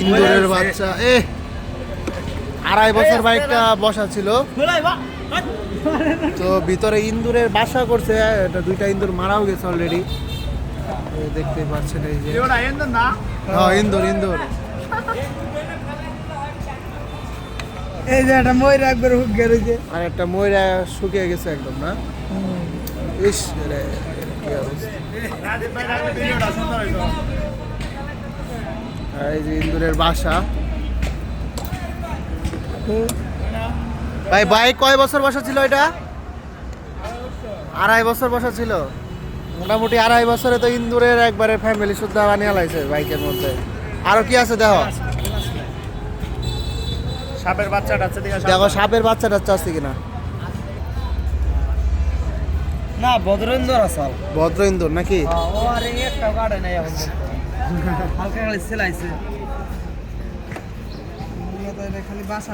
ইন্দুরের বাচ্চা। এ আড়াই বছর বাইকটা বসা ছিল। তো ভিতরে ইন্দুরের বাসা করছে এটা দুইটা ইন্দুর মারাও গেছে অলরেডি দেখতে পাচ্ছেন এই যে। হ্যাঁ ইন্দুর ইন্দুর। এই যে একটা ময়ূর একবার হুক গেছে আর একটা ময়রা শুকিয়ে গেছে একদম না? ইস রে কি অবস্থা। আর এই যে ইন্দুরের বাসা। ভাই বাইক কয় বছর বসা ছিল এটা? আড়াই বছর বসা ছিল। মোটামুটি আড়াই বছরে তো ইন্দুরের একবারে ফ্যামিলি শুদ্ধ বানিয়ে লাইছে বাইকের মধ্যে। আরও কি আছে দেখো? সাপের বাচ্চাটা আছে দেখো সাপের বাচ্চা টাচ্চা আছে কিনা? না বদরেন্দ্র আসাল ভদ্র ইন্দুর নাকি ও আর একটা কাটে নাই এখন। হালকা খালি সেলাইছে। খালি বাসা